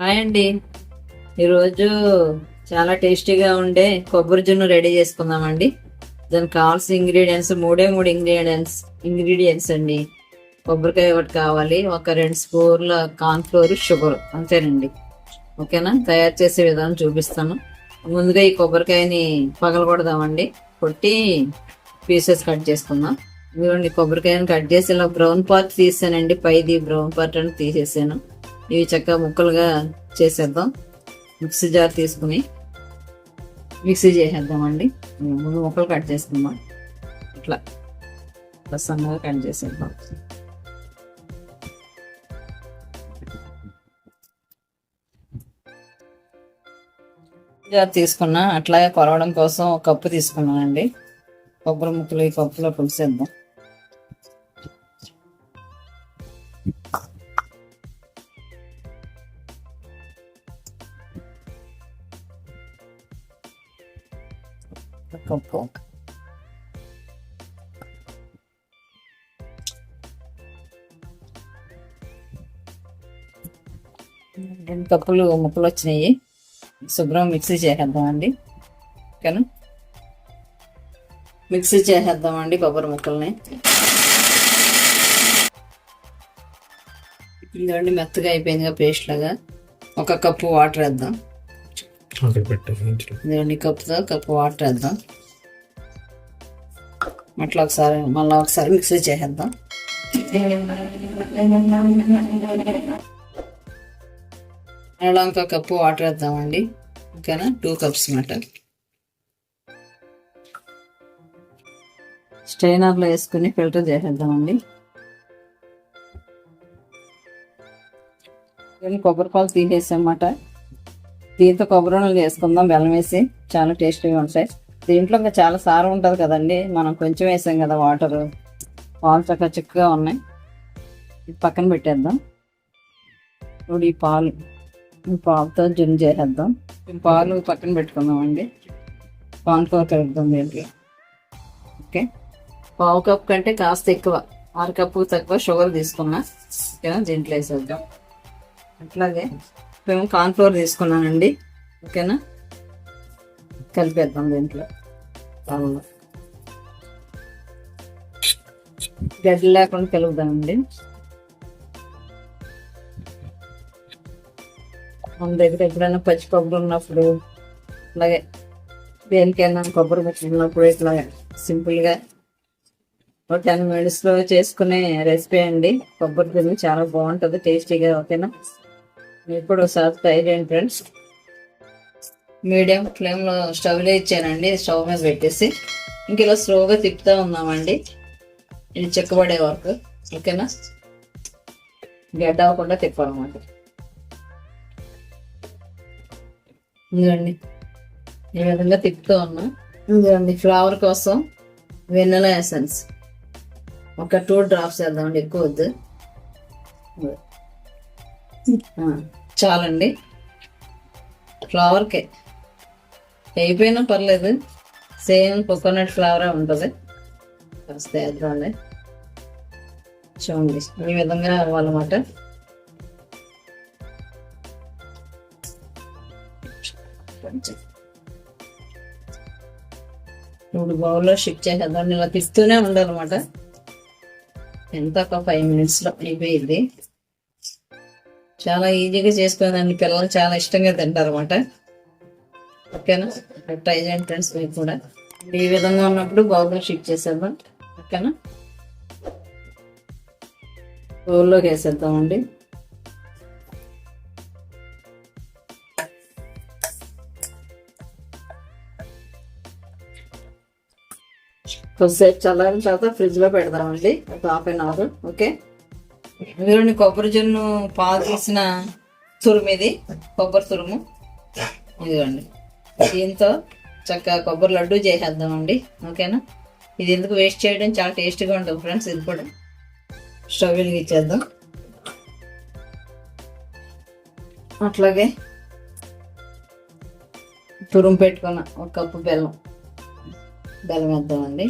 Hi అండి. ఈరోజు చాలా టేస్టీగా ఉండే కొబ్బరి జున్ను రెడీ చేసుకుందామండి. దానికి కావాల్సిన ఇంగ్రీడియంట్స్ మూడే మూడు ఇంగ్రీడియంట్స్ ఇంగ్రీడియంట్స్ అండి. కొబ్బరికాయ ఒకటి కావాలి ఒక రెండు స్పూన్ల కార్న్ఫ్లోర్ షుగర్ అంతేనండి. ఓకేనా? తయారు చేసే విధానం చూపిస్తాను. ముందుగా ఈ కొబ్బరికాయని పగలగొడదామండి. కొట్టి పీసెస్ కట్ చేసుకుందాం. ఇదిగోండి కొబ్బరికాయని కట్ చేసి ఇలా బ్రౌన్ పార్ట్ తీసానండి. పైది బ్రౌన్ పార్ట్ అని తీసేసాను. ఇవి చక్కగా ముక్కలుగా చేసేద్దాం. మిక్సీ జార్ తీసుకుని మిక్సీ చేసేద్దామండి. ముందు ముక్కలు కట్ చేసుకుందాం. ఇట్లా ఇట్లా సన్నగా కట్ చేసేద్దాం. జార్ తీసుకున్నా అట్లాగే కొలవడం కోసం ఒక కప్పు తీసుకున్నానండి. కొబ్బరి ముక్కలు ఈ కప్పులో పులిసేద్దాం ఒక కప్పు రెండు కప్పులు ముక్కలు వచ్చినాయి. శుభ్రం మిక్సీ చేసేద్దామండి. ఓకేనా? మిక్సీ చేసేద్దామండి కొబ్బరి ముక్కల్ని. ఇదండి మెత్తగా అయిపోయిందిగా పేస్ట్ లాగా. ఒక కప్పు వాటర్ వేద్దాం. అక్కడ పెట్టారు కప్పుతో కప్పు వాటర్ వేద్దాం. అట్లా ఒకసారి మళ్ళీ ఒకసారి మిక్స్ చేసేద్దాం. అలా ఇంకో కప్పు వాటర్ వేద్దామండి. ఓకేనా? టూ కప్స్ మాట స్ట్రైనర్లో వేసుకుని ఫిల్టర్ చేసేద్దామండి. కొబ్బరి పాలు తీసేసామన్నమాట దీంతో కొబ్బరి నూనెలు బెల్లం వేసి చాలా టేస్టీగా ఉంటాయి. దీంట్లో ఇంకా చాలా సారం ఉంటుంది కదండి. మనం కొంచెం వేసాం కదా వాటర్. పాలు చక్కగా చిక్కగా ఉన్నాయి. పక్కన పెట్టేద్దాం. ఇప్పుడు ఈ పాలు ఈ పాలుతో జున్ను చేసేద్దాం. పాలు పక్కన పెట్టుకుందామండి. పాన్ ఫ్లోర్ కలుపుదాం దీంట్లో ఓకే. పావు కప్ కంటే కాస్త ఎక్కువ. అర కప్పు తక్కువ షుగర్ తీసుకున్నా. ఓకేనా? దీంట్లో వేసేద్దాం. అట్లాగే మేము కార్న్ఫ్లోర్ తీసుకున్నానండి. ఓకేనా? కలిపేద్దాం దీంట్లో. పాలలో గడ్డి లేకుండా కలుపుదామండి. మన దగ్గర ఎప్పుడైనా పచ్చి కొబ్బరి ఉన్నప్పుడు అలాగే దేనికైనా కొబ్బరి ముక్కలు ఉన్నప్పుడు ఇట్లా సింపుల్గా ఒక టెన్ మినిట్స్లో చేసుకునే రెసిపీ అండి. కొబ్బరి తిని చాలా బాగుంటుంది టేస్టీగా ఓకేనా? ఇప్పుడు ఒకసారి ట్రై చేయండి ఫ్రెండ్స్ మీడియం ఫ్లేమ్లో స్టవ్లో ఇచ్చానండి స్టవ్ మీద పెట్టేసి. ఇంక ఇలా స్లోగా తిప్పుతూ ఉన్నామండి. ఇది చెక్కబడే వరకు ఓకేనా గడ్డ అవ్వకుండా తిప్పాలన్నమాట. ఇదండి ఈ విధంగా తిప్పుతూ ఉన్నా. ఇదిగోండి ఫ్లవర్ కోసం వెన్నెల ఎసెన్స్ ఒక టూ డ్రాప్స్ వేద్దామండి ఎక్కువ వద్దు. చాలండి. ఫ్లవర్కే. అయిపోయినా పర్లేదు. సేమ్ కోకోనట్ ఫ్లవరే ఉంటుంది. కాస్త వేద్దాండి చూడండి. ఈ విధంగా అవ్వాలన్నమాట. ఇప్పుడు బౌల్లో షిఫ్ట్ చేసేద్దాం. ఇలా తిస్తూనే ఉండాలన్నమాట. ఎంత ఒక ఫైవ్ మినిట్స్లో అయిపోయింది. చాలా ఈజీగా చేసుకునేదాన్ని పిల్లలు చాలా ఇష్టంగా తింటారు అనమాట ఓకేనా? ట్రై చేయండి ఫ్రెండ్స్ మీకు కూడా. ఈ విధంగా ఉన్నప్పుడు బౌల్లో షిఫ్ట్ చేసేద్దాం. ఓకేనా? బౌల్లోకి వేసేద్దామండి. కొద్దిసేపు చల్లారిన తర్వాత ఫ్రిడ్జ్లో పెడదామండి. ఒక హాఫ్ అన్ అవర్. ఓకే? ఇదిగోండి కొబ్బరి జున్ను పాలు తీసిన తురుము ఇది. కొబ్బరి తురుము. ఇదిగోండి. దీంతో చక్కగా కొబ్బరి లడ్డు చేసేద్దామండి. ఓకేనా? ఇది ఎందుకు వేస్ట్ చేయడం? చాలా టేస్ట్గా ఉంటుంది ఫ్రెండ్స్. ఇది కూడా స్టవ్ వెలిగించేద్దాం అట్లాగే తురుము పెట్టుకున్న ఒక కప్పు బెల్లం. బెల్లం వేద్దామండి.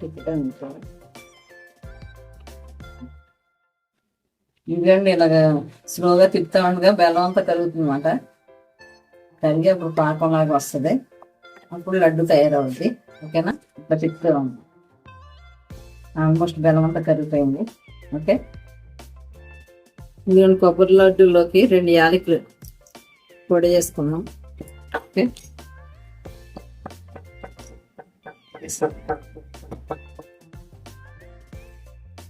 తిప్పుతూ ఉంటాం ఇదిగోండి ఇలాగ స్లోగా తిప్పుతా ఉండగా బెల్లం అంతా కరుగుతుంది అనమాట కరిగి అప్పుడు పాకంలాగా వస్తుంది. అప్పుడు లడ్డు తయారవుద్ది. ఓకేనా? ఇట్లా తిప్పుతూ ఉంది ఆల్మోస్ట్ బెల్లం అంతా కరుగుతాయండి ఓకే? ఇదిగోండి కొబ్బరి లడ్డూలోకి రెండు యాలకులు పొడి చేసుకున్నాం ఓకే?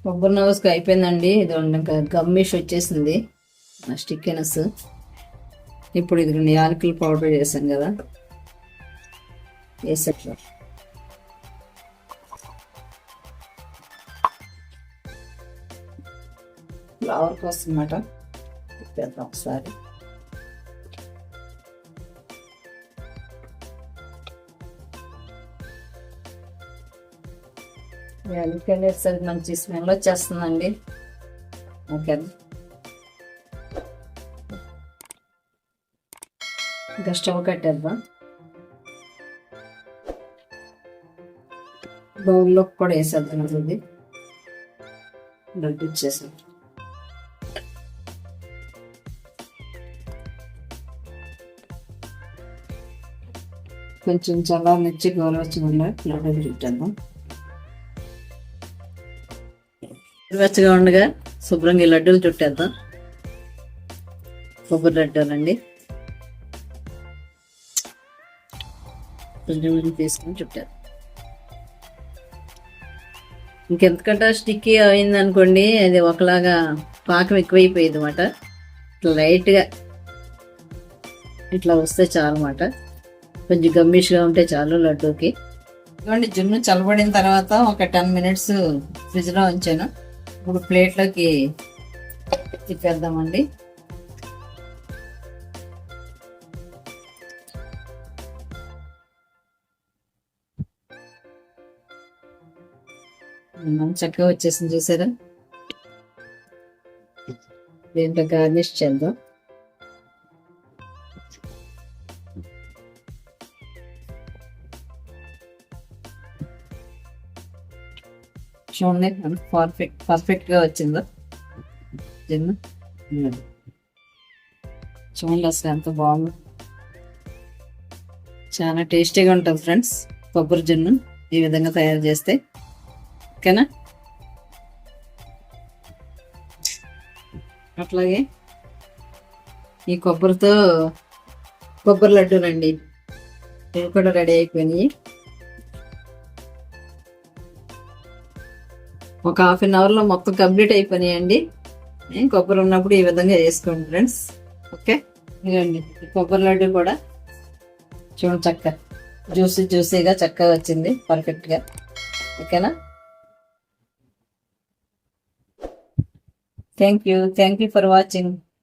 కొబ్బరి నవ్వుకి అయిపోయిందండి. ఇది ఇంకా గమ్మిష్ వచ్చేసింది. నా స్టిక్కెనెస్ ఇప్పుడు ఇది రెండు యాలకులు పౌడర్ చేసాం కదా. వేసేట్లా ఫ్లవర్ కోసం అన్నమాట ఒకసారి. యాలకులు ఒకసారి మంచి స్మెల్ వచ్చేస్తుందండి. ఓకే. ఇంకా స్టవ్ కట్టేద్దాం. బౌల్లో కూడా వేసేద్దాం ఇది. లడ్డు ఇచ్చేసాం కొంచెం చల్లారనిచ్చి గోరవచ్చకుండా లడ్డు చుట్టేద్దాం వెచ్చగా ఉండగా శుభ్రంగా ఈ లడ్డూలు చుట్టేద్దాం. కొబ్బరి లడ్డూలండి. కొంచెం తీసుకుని తీసుకొని చుట్టారు ఇంకెంతకంటే స్టిక్కీ అయింది అనుకోండి అది ఒకలాగా పాకం ఎక్కువైపోయింది అనమాట ఇట్లా లైట్గా ఇట్లా వస్తే చాలు అనమాట కొంచెం గమ్మిష్గా ఉంటే చాలు లడ్డూకి. ఇదిగోండి జున్ను చల్లబడిన తర్వాత ఒక టెన్ మినిట్స్ ఫ్రిడ్జ్లో ఉంచాను. ఇప్పుడు ప్లేట్లోకి తిప్పేద్దామండి. చక్కగా వచ్చేసింది చూసారా? దీంట్లో గార్నిష్ చేద్దాం. చూడండి పర్ఫెక్ట్ పర్ఫెక్ట్గా వచ్చిందో? చూడండి అసలు ఎంత బాగుంది. చాలా టేస్టీగా ఉంటుంది ఫ్రెండ్స్ కొబ్బరి జున్ను ఈ విధంగా తయారు చేస్తే. ఓకేనా? అట్లాగే ఈ కొబ్బరితో కొబ్బరి లడ్డూలండి. ఇవి కూడా రెడీ అయిపోయినాయి. ఒక హాఫ్ అన్ అవర్లో మొత్తం కంప్లీట్ అయిపోయినాయండి. కొబ్బరి ఉన్నప్పుడు ఈ విధంగా చేసుకోండి ఫ్రెండ్స్. ఓకే? ఇదండి కొబ్బరి లడ్డు కూడా చూడండి చక్క. జ్యూసీ జ్యూసీగా చక్కగా వచ్చింది పర్ఫెక్ట్గా ఓకేనా? Thank you thank you for watching